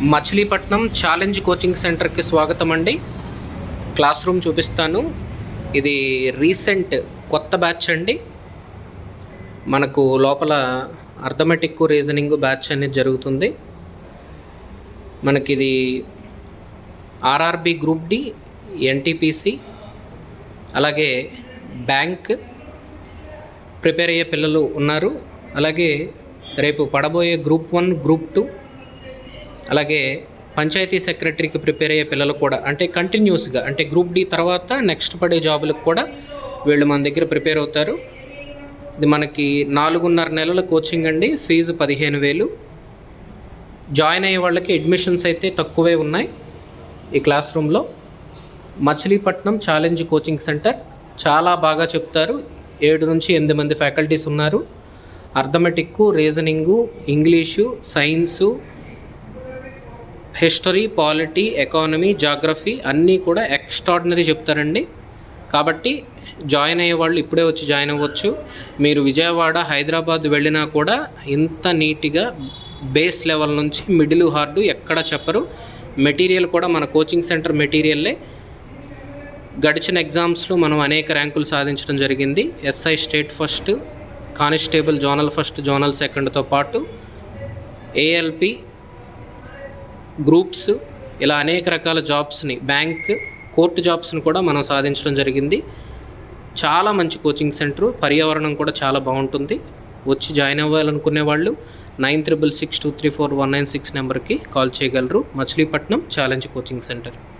Machilipatnam challenge coaching సెంటర్కి స్వాగతం అండి. క్లాస్ రూమ్ చూపిస్తాను. ఇది రీసెంట్ కొత్త బ్యాచ్ అండి. మనకు లోపల అర్థమెటిక్ రీజనింగ్ బ్యాచ్ అనేది జరుగుతుంది. మనకి ఇది ఆర్ఆర్బి గ్రూప్ డి ఎన్టీపీసీ అలాగే బ్యాంక్ ప్రిపేర్ అయ్యే పిల్లలు ఉన్నారు. అలాగే రేపు పడబోయే గ్రూప్ వన్ గ్రూప్ టూ అలాగే పంచాయతీ సెక్రటరీకి ప్రిపేర్ అయ్యే పిల్లలు కూడా అంటే కంటిన్యూస్గా అంటే గ్రూప్ డి తర్వాత నెక్స్ట్ పడే జాబులకు కూడా వీళ్ళు మన దగ్గర ప్రిపేర్ అవుతారు. ఇది మనకి నాలుగున్నర నెలల కోచింగ్ అండి ఫీజు పదిహేను వేలు. జాయిన్ అయ్యే వాళ్ళకి అడ్మిషన్స్ అయితే తక్కువే ఉన్నాయి ఈ క్లాస్ రూమ్లో. మచిలీపట్నం ఛాలెంజ్ కోచింగ్ సెంటర్ చాలా బాగా చెప్తారు. ఏడు నుంచి ఎనిమిది మంది ఫ్యాకల్టీస్ ఉన్నారు. Arithmetic reasoning English science history polity economy geography అన్నీ కూడా ఎక్స్ట్రాడినరీ చెప్తారండి. కాబట్టి జాయిన్ అయ్యే వాళ్ళు ఇప్పుడే వచ్చి జాయిన్ అవ్వచ్చు. మీరు విజయవాడ హైదరాబాద్ వెళ్ళినా కూడా ఇంత నీట్గా బేస్ లెవెల్ నుంచి మిడిల్ హార్డు ఎక్కడ చెప్పరు. మెటీరియల్ కూడా మన కోచింగ్ సెంటర్ మెటీరియల్లే. గడిచిన ఎగ్జామ్స్లో మనం అనేక ర్యాంకులు సాధించడం జరిగింది. SI state first constable zonal first zonal సెకండ్తో పాటు ఏఎల్పి గ్రూప్స్ ఇలా అనేక రకాల జాబ్స్ని బ్యాంక్ కోర్టు జాబ్స్ని కూడా మనం సాధించడం జరిగింది. చాలా మంచి కోచింగ్ సెంటర్ పర్యావరణం కూడా చాలా బాగుంటుంది. వచ్చి జాయిన్ అవ్వాలనుకునే వాళ్ళు nine triple six two three four one nine six నెంబర్కి కాల్ చేయగలరు. Machilipatnam challenge coaching centre.